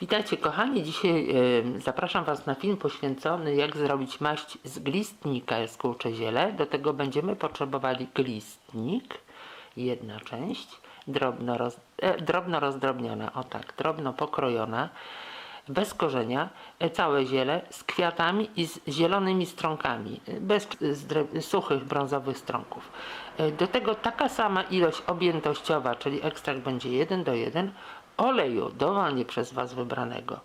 Witajcie kochani, dzisiaj zapraszam Was na film poświęcony jak zrobić maść z glistnika. Jaskółcze ziele. Do tego będziemy potrzebowali glistnik, jedna część, drobno, roz, e, drobno rozdrobniona, o tak, drobno pokrojona, bez korzenia, e, całe ziele z kwiatami i z zielonymi stronkami, e, bez z suchych brązowych stronków. E, Do tego taka sama ilość objętościowa, czyli ekstrakt będzie 1 do 1, oleju dowolnie przez Was wybranego.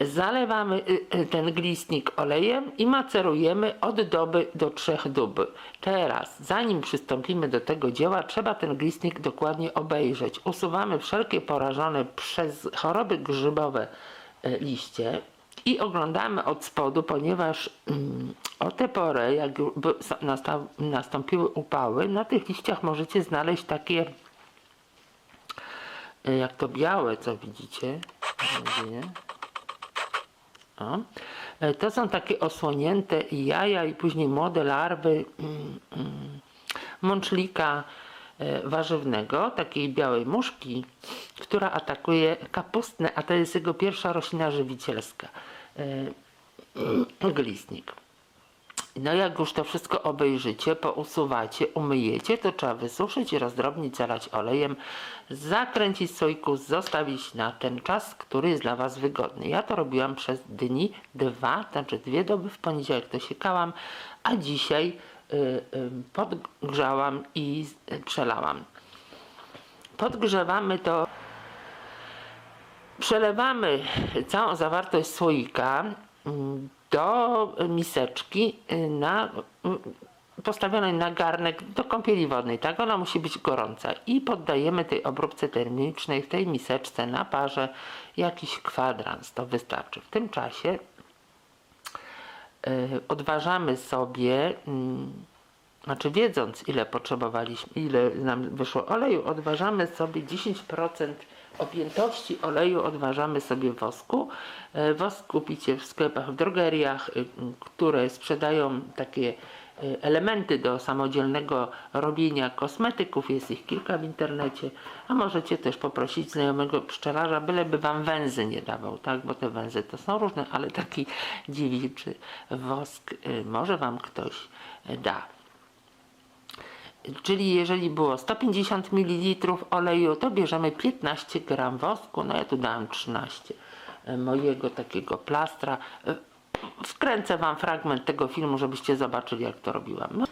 Zalewamy y, y, ten glistnik olejem i macerujemy od doby do trzech dób. Teraz, zanim przystąpimy do tego dzieła, trzeba ten glistnik dokładnie obejrzeć. Usuwamy wszelkie porażone przez choroby grzybowe y, liście i oglądamy od spodu, ponieważ mm, o tę porę, jak nastąpiły upały, na tych liściach możecie znaleźć takie jak to białe, co widzicie. O. E, To są takie osłonięte jaja i później młode larwy mm, mm, mączlika e, warzywnego, takiej białej muszki, która atakuje kapustę, a to jest jego pierwsza roślina żywicielska. E, Glistnik. No jak już to wszystko obejrzycie, pousuwacie, umyjecie, to trzeba wysuszyć rozdrobnić, zalać olejem, zakręcić w słoiku, zostawić na ten czas, który jest dla Was wygodny. Ja to robiłam przez dni dwa, znaczy dwie doby, w poniedziałek to siekałam, a dzisiaj y, y, podgrzałam i przelałam. Podgrzewamy to Przelewamy całą zawartość słoika mm, do miseczki y, na, mm, postawionej na garnek do kąpieli wodnej. Tak, ona musi być gorąca. I poddajemy tej obróbce termicznej w tej miseczce na parze jakiś kwadrans. To wystarczy. W tym czasie y, odważamy sobie, mm, znaczy wiedząc ile potrzebowaliśmy, ile nam wyszło oleju, odważamy sobie 10% objętości oleju, odważamy sobie wosku. E, Wosk kupicie w sklepach, w drogeriach, y, które sprzedają takie y, elementy do samodzielnego robienia kosmetyków, jest ich kilka w internecie, a możecie też poprosić znajomego pszczelarza, byleby wam węzy nie dawał, tak, bo te węzy to są różne, ale taki dziewiczy wosk y, może wam ktoś da. Czyli jeżeli było 150 ml oleju, to bierzemy 15 gram wosku. No ja tu dałem 13 e, mojego takiego plastra. E, Wkręcę Wam fragment tego filmu, żebyście zobaczyli jak to robiłam. No.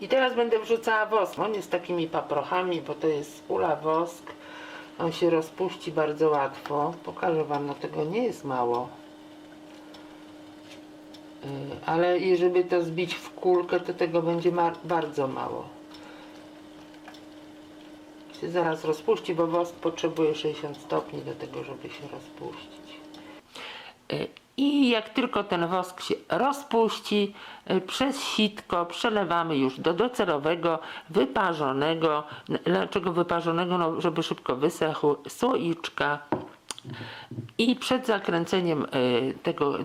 I teraz będę wrzucała wosk. On jest takimi paprochami, bo to jest ula wosk. On się rozpuści bardzo łatwo. Pokażę Wam, no tego nie jest mało. Y, ale i żeby to zbić w kulkę, to tego będzie bardzo mało. Się zaraz rozpuści, bo wosk potrzebuje 60 stopni do tego, żeby się rozpuścić. Y, I jak tylko ten wosk się rozpuści, y, przez sitko przelewamy już do docelowego, wyparzonego, dlaczego wyparzonego, no, żeby szybko wysechł, słoiczka i przed zakręceniem y, tego,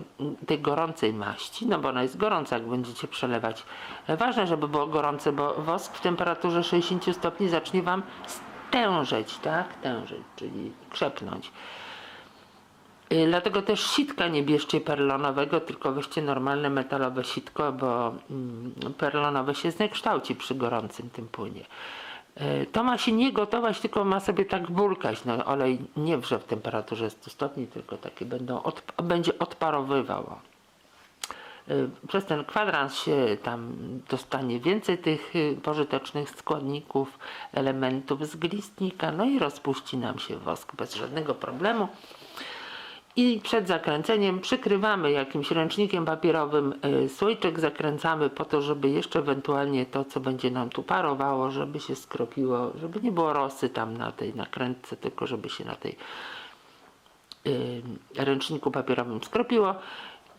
tej gorącej maści, no bo ona jest gorąca, jak będziecie przelewać, e, ważne, żeby było gorące, bo wosk w temperaturze 60 stopni zacznie Wam stężeć, tak? Tężyć, czyli krzepnąć. Y, Dlatego też sitka nie bierzcie perlonowego, tylko weźcie normalne metalowe sitko, bo mm, perlonowe się zniekształci przy gorącym tym płynie. Y, To ma się nie gotować, tylko ma sobie tak bulkać. No, olej nie wrze w temperaturze 100 stopni, tylko takie będą od, będzie odparowywało. Y, Przez ten kwadrans się tam dostanie więcej tych y, pożytecznych składników, elementów z glistnika, no i rozpuści nam się wosk bez żadnego problemu. I przed zakręceniem przykrywamy jakimś ręcznikiem papierowym y, słoiczek, zakręcamy po to, żeby jeszcze ewentualnie to, co będzie nam tu parowało, żeby się skropiło, żeby nie było rosy tam na tej nakrętce, tylko żeby się na tej y, ręczniku papierowym skropiło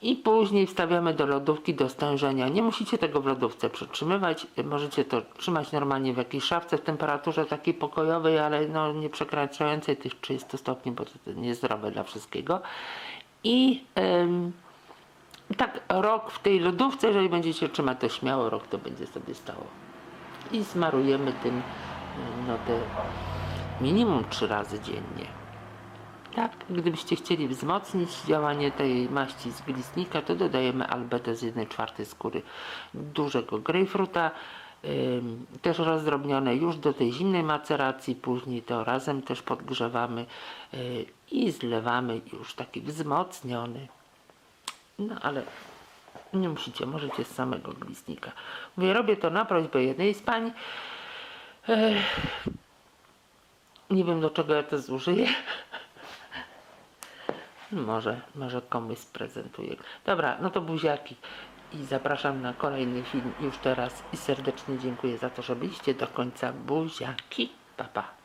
i później wstawiamy do lodówki do stężenia. Nie musicie tego w lodówce przytrzymywać, y, możecie to trzymać normalnie w jakiejś szafce w temperaturze takiej pokojowej, ale no nie przekraczającej tych 30 stopni, bo to, niezdrowe dla wszystkiego. I ym, tak rok w tej lodówce, jeżeli będziecie trzymać to śmiało, rok to będzie sobie stało. I smarujemy tym no te minimum trzy razy dziennie. Tak, gdybyście chcieli wzmocnić działanie tej maści z glistnika, to dodajemy albetę z 1 czwartej skóry dużego grejpfruta, ym, też rozdrobnione już do tej zimnej maceracji, później to razem też podgrzewamy yy, i zlewamy już taki wzmocniony. No ale nie musicie, możecie z samego glistnika. Mówię, robię to na prośbę jednej z pań. Ech, nie wiem do czego ja to zużyję. Może, może komuś sprezentuję. Dobra, no to buziaki. I zapraszam na kolejny film już teraz. I serdecznie dziękuję za to, że byliście do końca. Buziaki. Pa, pa.